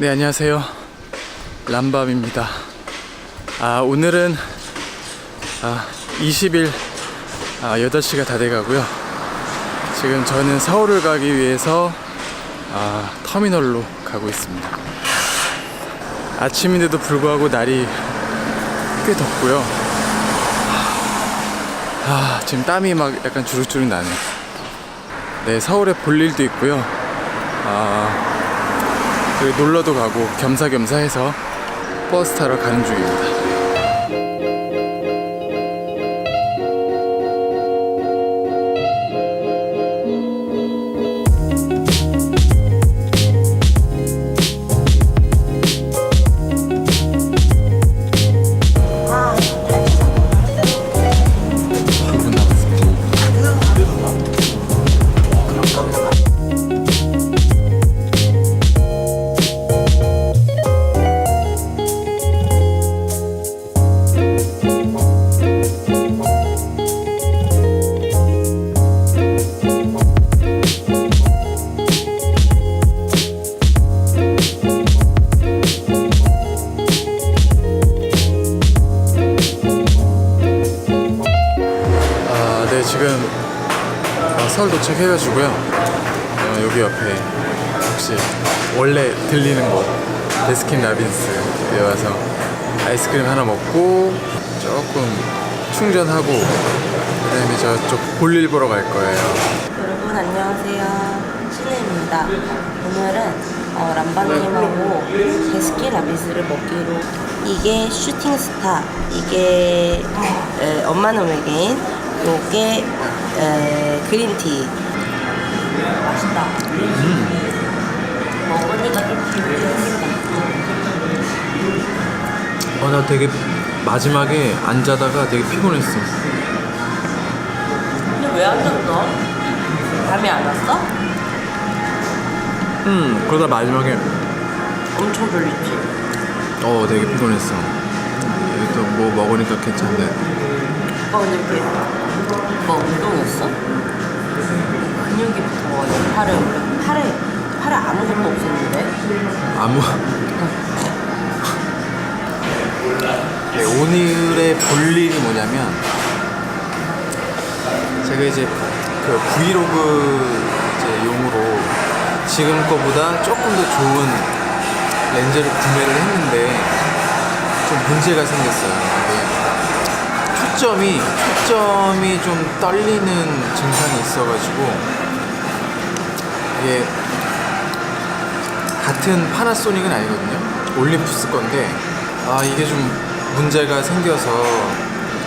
네, 안녕하세요. 람밤입니다. 아, 오늘은 아, 20일 아, 8시가 다 돼가고요. 지금 저는 서울을 가기 위해서 아, 터미널로 가고 있습니다. 아침인데도 불구하고 날이 꽤 덥고요. 아, 지금 땀이 막 약간 주룩주룩 나네. 네, 서울에 볼 일도 있고요. 아, 그리고 놀러도 가고 겸사겸사 해서 버스 타러 가는 중입니다. 네, 지금 어, 서울 도착해가지고요. 어, 여기 옆에 혹시 원래 들리는 곳 데스킨 라빈스에 와서 아이스크림 하나 먹고 조금 충전하고 그다음에 저쪽 볼일 보러 갈 거예요. 여러분 안녕하세요 신혜입니다 오늘은 어, 람바님하고 데스킨 라비스를 먹기로 이게 슈팅스타 이게 에, 엄마는 외계인 요게 에, 그린티 맛있다 먹으니까 좀 기분이 어, 나 되게 마지막에 앉아다가 되게 피곤했어. 근데 왜안 잤어? 잠이 안 왔어? 음, 그러다 마지막에 엄청 졸리지 어, 되게 피곤했어. 또 뭐 먹으니까 괜찮네. 오빠 근데 이렇게 뭐 운동했어? 근육이 붙어 팔에 원래 팔에 팔에 아무것도 없었는데 아무 네, 오늘의 볼 일이 뭐냐면 제가 이제 그 브이로그 이제 용으로 지금 거보다 조금 더 좋은 렌즈를 구매를 했는데 좀 문제가 생겼어요. 이게 초점이 초점이 좀 떨리는 증상이 있어가지고 이게 같은 파나소닉은 아니거든요. 올림푸스 건데 아 이게 좀 문제가 생겨서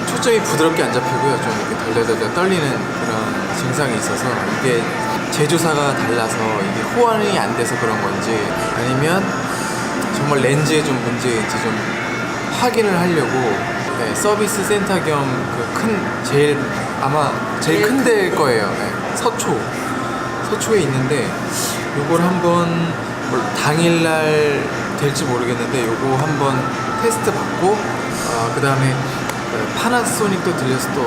초점이 부드럽게 안 잡히고요. 좀 이렇게 덜덜덜 떨리는 그런 증상이 있어서 이게 제조사가 달라서 이게 호환이 안 돼서 그런 건지 아니면 정말 렌즈에 좀 문제인지 좀 확인을 하려고 네, 서비스 센터 겸 그 큰 제일 아마 제일 제일 큰 데일 거예요. 네, 서초 서초에 있는데 요걸 한번 뭐 당일날 될지 모르겠는데 요거 한번 테스트 받고 그 다음에 파나소닉도 들려서 또,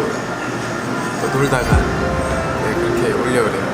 또 놀다가 네, 그렇게 올려 그래요.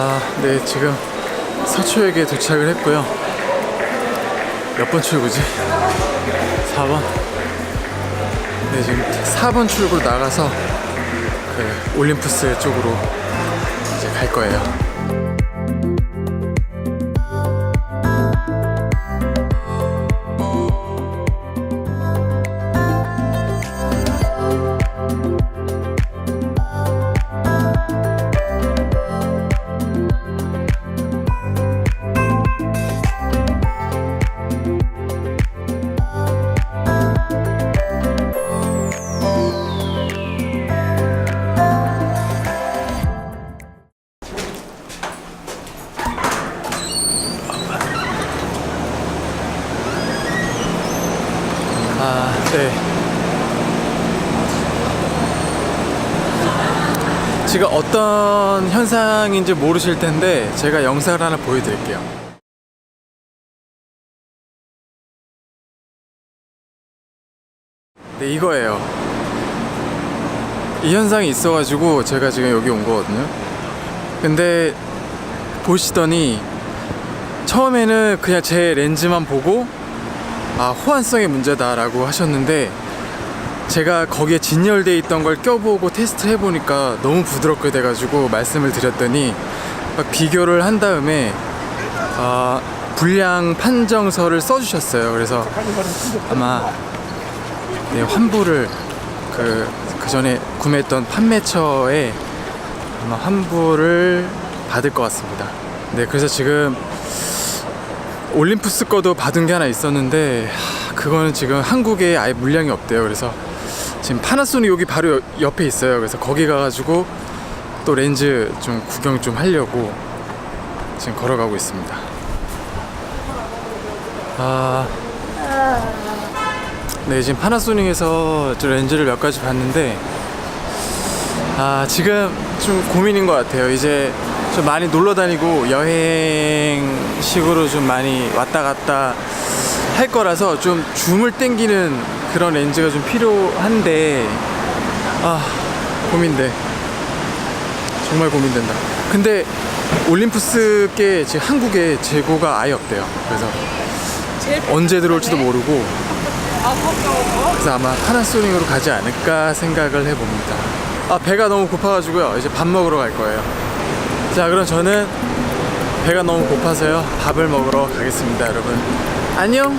아, 네, 지금 서초역에 도착을 했고요. 몇 번 출구지? 4번? 네, 지금 4번 출구로 나가서 그 올림푸스 쪽으로 이제 갈 거예요. 네. 지금 어떤 현상인지 모르실 텐데 제가 영상을 하나 보여드릴게요. 네, 이거예요. 이 현상이 있어가지고 제가 지금 여기 온 거거든요. 근데 보시더니 처음에는 그냥 제 렌즈만 보고 아 호환성의 문제다라고 하셨는데 제가 거기에 진열돼 있던 걸 껴보고 테스트 해보니까 너무 부드럽게 돼가지고 말씀을 드렸더니 막 비교를 한 다음에 아 불량 판정서를 써주셨어요. 그래서 아마 네, 환불을 그, 그 전에 구매했던 판매처에 아마 환불을 받을 것 같습니다. 네, 그래서 지금 올림푸스 거도 받은 게 하나 있었는데 하, 그거는 지금 한국에 아예 물량이 없대요. 그래서 지금 파나소닉 여기 바로 여- 옆에 있어요. 그래서 거기 가가지고 또 렌즈 좀 구경 좀 하려고 지금 걸어가고 있습니다. 아, 네 지금 파나소닉에서 저 렌즈를 몇 가지 봤는데 아 지금 좀 고민인 것 같아요. 이제 좀 많이 놀러 다니고 여행식으로 좀 많이 왔다 갔다 할 거라서 좀 줌을 땡기는 그런 렌즈가 좀 필요한데 아 고민돼. 정말 고민된다. 근데 올림푸스께 지금 한국에 재고가 아예 없대요. 그래서 언제 들어올지도 모르고 그래서 아마 파나소닉으로 가지 않을까 생각을 해봅니다. 아 배가 너무 고파가지고요. 이제 밥 먹으러 갈 거예요. 자 그럼 저는 배가 너무 고파서요. 밥을 먹으러 가겠습니다, 여러분. 안녕.